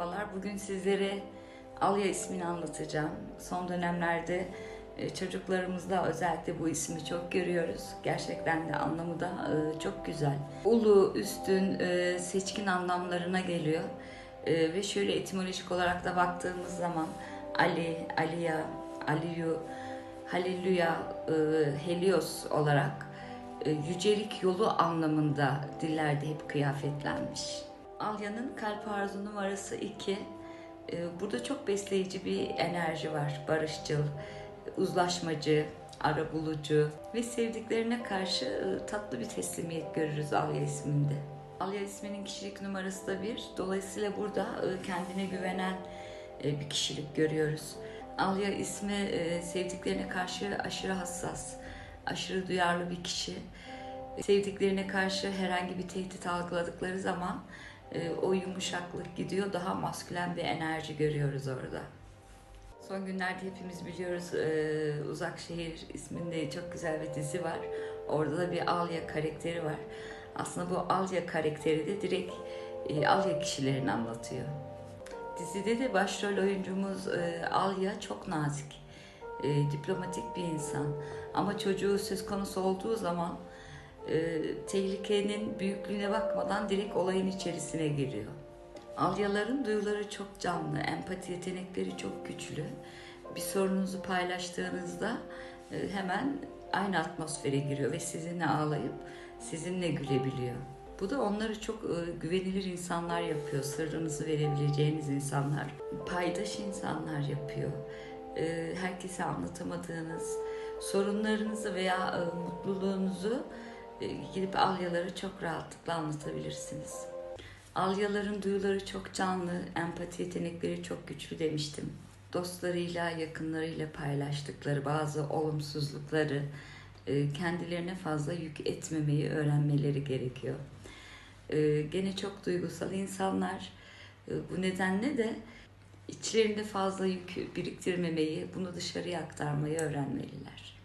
Merhabalar, bugün sizlere Alya ismini anlatacağım. Son dönemlerde e, çocuklarımızda özellikle bu ismi çok görüyoruz. Gerçekten de anlamı da e, çok güzel. Ulu, üstün, e, seçkin anlamlarına geliyor. Ve şöyle etimolojik olarak da baktığımız zaman Ali, Aliya, Aliyu, Haleluya, e, Helios olarak yücelik yolu anlamında dillerde hep kıyafetlenmiş. Alya'nın kalp arzu numarası 2. Burada çok besleyici bir enerji var. Barışçıl, uzlaşmacı, arabulucu ve sevdiklerine karşı e, tatlı bir teslimiyet görürüz Alya isminde. Alya isminin kişilik numarası da bir. Dolayısıyla burada e, kendine güvenen e, bir kişilik görüyoruz. Alya ismi sevdiklerine karşı aşırı hassas, aşırı duyarlı bir kişi. Sevdiklerine karşı herhangi bir tehdit algıladıkları zaman e, o yumuşaklık gidiyor. Daha maskülen bir enerji görüyoruz orada. Son günlerde hepimiz biliyoruz e, Uzak Şehir isminde çok güzel bir dizi var. Orada da bir Alya karakteri var. Aslında bu Alya karakteri de direkt e, Alya kişilerini anlatıyor. Dizide de başrol oyuncumuz e, Alya çok nazik, e, diplomatik bir insan. Ama çocuğu söz konusu olduğu zaman e, tehlikenin büyüklüğüne bakmadan direkt olayın içerisine giriyor. Alyaların duyuları çok canlı, empati yetenekleri çok güçlü. Bir sorununuzu paylaştığınızda e, hemen aynı atmosfere giriyor ve sizinle ağlayıp sizinle gülebiliyor. Bu da onları çok e, güvenilir insanlar yapıyor. Sırrınızı verebileceğiniz insanlar, paydaş insanlar yapıyor. E, herkese anlatamadığınız sorunlarınızı veya e, mutluluğunuzu gidip alyalara çok rahatlıkla anlatabilirsiniz. Alyaların duyuları çok canlı, empati yetenekleri çok güçlü demiştim. Dostlarıyla, yakınlarıyla paylaştıkları bazı olumsuzlukları e, kendilerine fazla yük etmemeyi öğrenmeleri gerekiyor. E, Gene çok duygusal insanlar. E, Bu nedenle de içlerinde fazla yük biriktirmemeyi, bunu dışarıya aktarmayı öğrenmeliler.